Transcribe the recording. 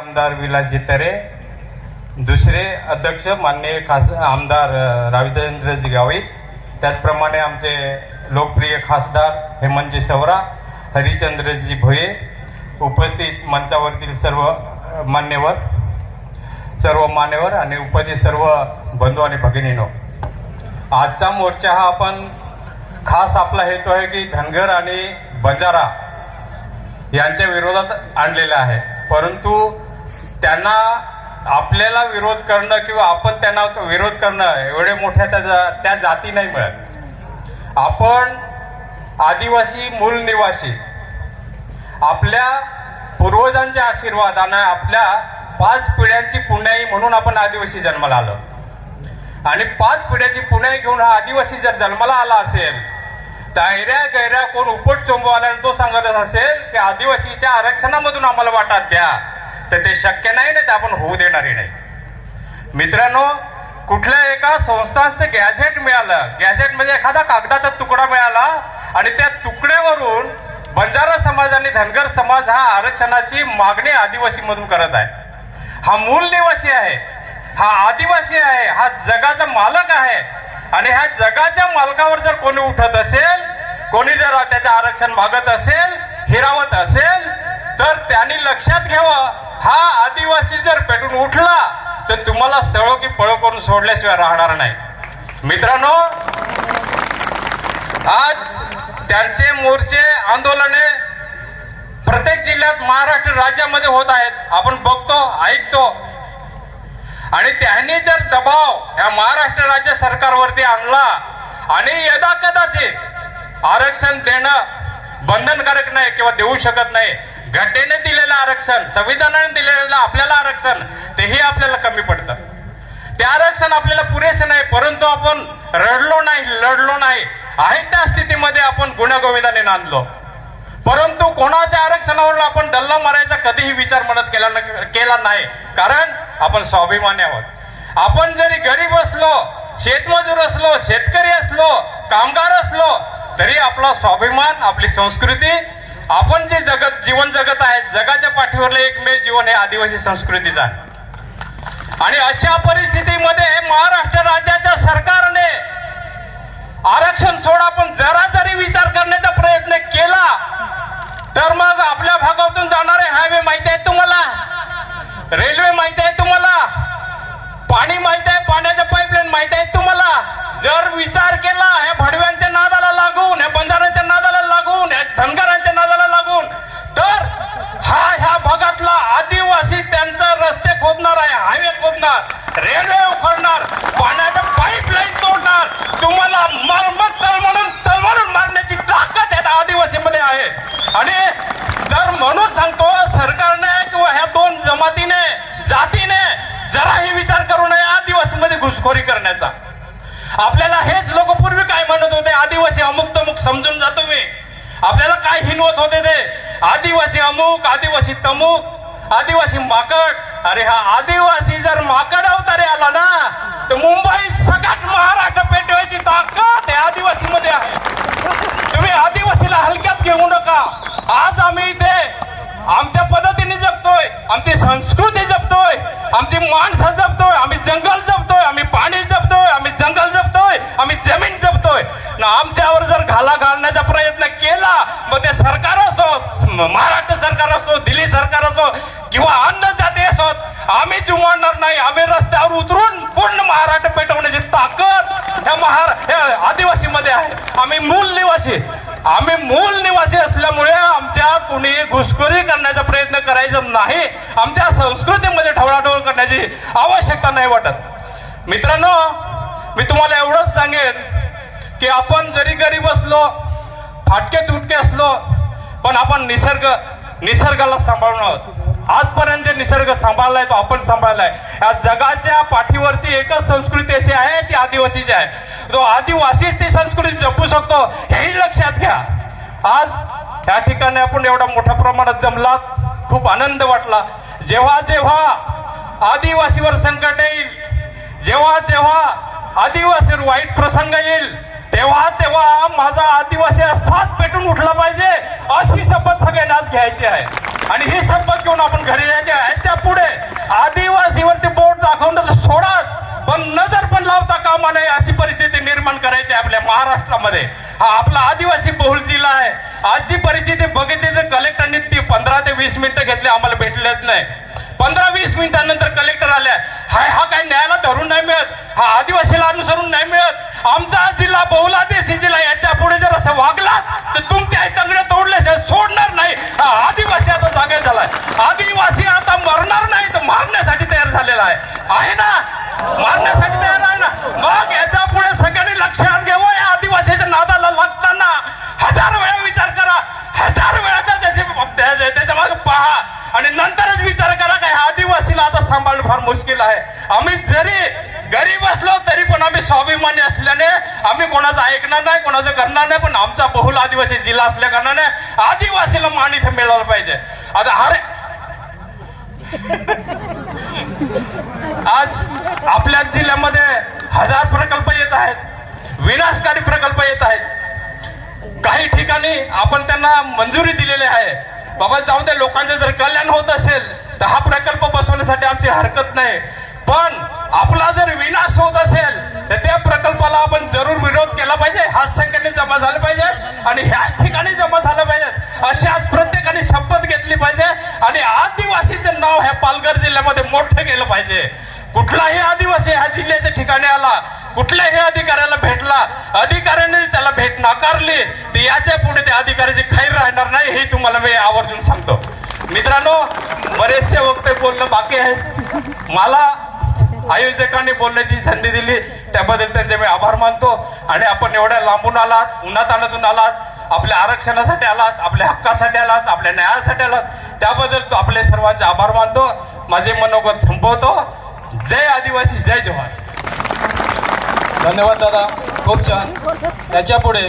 आमदार विलासजी तरे दुसरे अध्यक्ष माननीय खास आमदार अ, गावित. त्याचप्रमाणे आमचे लोकप्रिय खासदार हेमंतजी सवरा हरिचंद्रजी भोये उपस्थित मंचावरतील सर्व मान्यवर सर्व मान्यवर आणि उपस्थित सर्व बंधू आणि भगिनीनो. आजचा मोर्चा हा आपण खास आपला हेतू आहे की धनगर आणि बंजारा यांच्या विरोधात आणलेला आहे. परंतु त्यांना आपल्याला विरोध करणं किंवा आपण त्यांना विरोध करणं एवढे मोठ्या त्या जा- त्या जाती नाही मिळत. आपण आदिवासी मूल निवासी. आपल्या पूर्वजांच्या आशीर्वादानं आपल्या पाच पिढ्यांची पुण्याई म्हणून आपण आदिवासी जन्माला आलो. आणि पाच पिढ्याची पुण्याई घेऊन हा आदिवासी जर जन्माला आला असेल दायऱ्या गैऱ्या कोण उपट चोंबवाल्याने तो सांगतच असेल की आदिवासीच्या आरक्षणामधून आम्हाला वाटा द्या. तर ते शक्य नाही ना ते आपण होऊ देणारे नाही. मित्रांनो कुठल्या एका संस्थांचं गॅझेट मिळालं गॅझेट म्हणजे एखादा कागदाचा तुकडा मिळाला आणि त्या तुकड्यावरून बंजारा समाज आणि धनगर समाज हा आरक्षणाची मागणी आदिवासी मधून करत आहे. हा मूल निवासी आहे हा आदिवासी आहे हा जगाचा मालक आहे आणि ह्या जगाच्या मालकावर जर कोणी उठत असेल कोणी जर त्याचं आरक्षण मागत असेल हिरावत असेल तर त्यांनी लक्षात घ्यावं हा आदिवासी जर पेटून उठला तर तुम्हाला सळो की पळो करून सोडल्याशिवाय राहणार नाही. मित्रांनो आज त्यांचे मोर्चे आंदोलने प्रत्येक जिल्ह्यात महाराष्ट्र राज्यामध्ये होत आहेत. आपण बघतो ऐकतो. आणि त्यांनी जर दबाव या महाराष्ट्र राज्य सरकारवरती आणला आणि यदा कदाचित आरक्षण देणं बंधनकारक नाही किंवा देऊ शकत नाही घटनेने दिलेलं आरक्षण संविधानाने दिलेलं आपल्याला आरक्षण तेही आपल्याला कमी पडतं. ते आरक्षण आपल्याला पुरेसे नाही परंतु आपण रडलो नाही लढलो नाही आहे त्या स्थितीमध्ये आपण गुण्यागोविंदाने नांदलो. परंतु कोणाच्या आरक्षणावर आपण डल्ला मारायचा कधीही विचार मनात केला न- केला नाही कारण आपण स्वाभिमानी आहोत. आपण जरी गरीब असलो शेतमजूर असलो शेतकरी असलो कामगार असलो तरी आपला स्वाभिमान आपली संस्कृती आपण जे जगत जीवन जगत आहे जगाच्या पाठीवरलं एकमेव जीवन हे आदिवासी संस्कृतीचं आहे. आणि अशा परिस्थितीमध्ये महाराष्ट्र राज्याच्या सरकारने आरक्षण सोडा पण जरा जरी विचार करण्याचा प्रयत्न केला तर मग आपल्या भागातून जाणारे हायवे माहिती आहे तुम्हाला? रेल्वे माहिती आहे तुम्हाला? पाणी माहिती आहे पाण्याचं पाईपलाईन माहिती आहे तुम्हाला? जर विचार केला ह्या भडव्यांच्या नादाला लागून ह्या बंजारांच्या नादाला आणि जर म्हणून सांगतो सरकारने किंवा ह्या दोन जमातीने जातीने जराही विचार करू नये आदिवासीमध्ये घुसखोरी करण्याचा. आपल्याला हेच लोक पूर्वी काय म्हणत होते आदिवासी अमुक तमुक समजून जातो मी. आपल्याला काय हिनवत होते ते? आदिवासी अमुक आदिवासी तमुक आदिवासी माकड. अरे हा आदिवासी जर माकड अवतारे आला ना तर मुंबई सगळ्यात महाराष्ट्र पेटवायची ताकद या आदिवासी मध्ये आहे तुम्ही आदिवासीला हलक्यात घेऊ नका. आज आम्ही इथे आमच्या पद्धतीने जगतोय आमची संस्कृती जपतोय आमची माणसं जपतोय आम्ही जंगल जपतोय आम्ही पाणी जपतोय आम्ही जंगल जपतोय आम्ही जमीन जपतोय ना आमच्यावर जर घाला घालण्याचा प्रयत्न केला मग ते सरकार असो महाराष्ट्र सरकार असो दिल्ली सरकार असो किंवा अन्य जाती असोत आम्ही जुमाडणार नाही. आम्ही रस्त्यावर उतरून पूर्ण महाराष्ट्र पेटवण्याची ताकद ह्या महार आदिवासीमध्ये आहे. आम्ही मूल निवासी. आम्ही मूल निवासी असल्यामुळे आमच्या कुणी घुसखोरी करण्याचा प्रयत्न करायचा नाही. आमच्या संस्कृतीमध्ये ठवळाठवळ करण्याची आवश्यकता नाही वाटत. मित्रांनो मी तुम्हाला एवढंच सांगेन की आपण जरी गरीब असलो फाटके तुटके असलो पण आपण निसर्ग निसर्गाला सांभाळून आहोत. आजपर्यंत जे निसर्ग सांभाळलाय तो आपण सांभाळलाय. या जगाच्या पाठीवरती एकच संस्कृती अशी आहे ती आदिवासीची आहे. तो आदिवासीच ती संस्कृती जपू शकतो हेही लक्षात घ्या. आज या ठिकाणी आपण एवढा मोठ्या प्रमाणात जमला खूप आनंद वाटला. जेव्हा जेव्हा आदिवासीवर संकट येईल जेव्हा जेव्हा आदिवासीवर वाईट प्रसंग येईल तेव्हा तेव्हा माझा आदिवासी असाच पेटून उठला पाहिजे अशी शपथ सगळ्यांनाच घ्यायची आहे. आणि ही संपत घेऊन आपण घरी यायचे ह्याच्या पुढे आदिवासीवरती बोट दाखवून सोडा पण नजर पण लावता कामा नये अशी परिस्थिती निर्माण करायची आपल्या महाराष्ट्रामध्ये. हा आपला आदिवासी बहुल जिल्हा आहे. आजची परिस्थिती बघितली तर कलेक्टरनी ती पंधरा ते वीस मिनिटं घेतले आम्हाला भेटलेच नाही. पंधरा वीस मिनिटांनंतर कलेक्टर आल्या. हाय हा काही न्यायाला धरून नाही मिळत. हा आदिवासीला अनुसरून नाही मिळत. आमचा जिल्हा बहुल ऐकणार नाही कोणाचं करणार नाही पण आमचा बहुल आदिवासी जिल्हा असल्या कारणाने आदिवासीला मान इथे मिळालं पाहिजे. आता अरे आज आपल्या जिल्ह्यामध्ये हजार प्रकल्प येत आहेत विनाशकारी प्रकल्प येत आहेत. काही ठिकाणी आपण त्यांना मंजुरी दिलेली आहे. बाबा जाऊ दे लोकांचं जर कल्याण होत असेल तर हा प्रकल्प बसवण्यासाठी आमची हरकत नाही. पण आपला जर विनाश होत असेल तर त्या प्रकल्पाला आपण जरूर विरोध केला पाहिजे. ह्याच संख्येने जमा झाले पाहिजे आणि ह्याच ठिकाणी जमा झालं पाहिजे. अशी आज प्रत्येकाने शपथ घेतली पाहिजे आणि आदिवासीचं नाव ह्या पालघर जिल्ह्यामध्ये मोठं केलं पाहिजे. कुठलाही आदिवासी ह्या जिल्ह्याच्या ठिकाणी आला कुठल्याही अधिकाऱ्याला भेटला अधिकाऱ्याने त्याला भेट नाकारली तर याच्यापुढे त्या अधिकाऱ्याची खैर राहणार नाही हे तुम्हाला मी आवर्जून सांगतो. मित्रांनो बरेचसे वक्ते बोलणं बाकी आहे. मला आयोजकांनी बोलण्याची संधी दिली. त्याबद्दल त्यांचे मी आभार मानतो. आणि आपण एवढ्या लांबून आलात उन्हातानातून आलात आपल्या आरक्षणासाठी आलात आपल्या हक्कासाठी आलात आपल्या न्यायासाठी आलात. त्याबद्दल तो आपले सर्वांचे आभार मानतो. माझे मनोगत संपवतो. जय आदिवासी जय जवान. धन्यवाद दादा. खूप छान. त्याच्या पुढे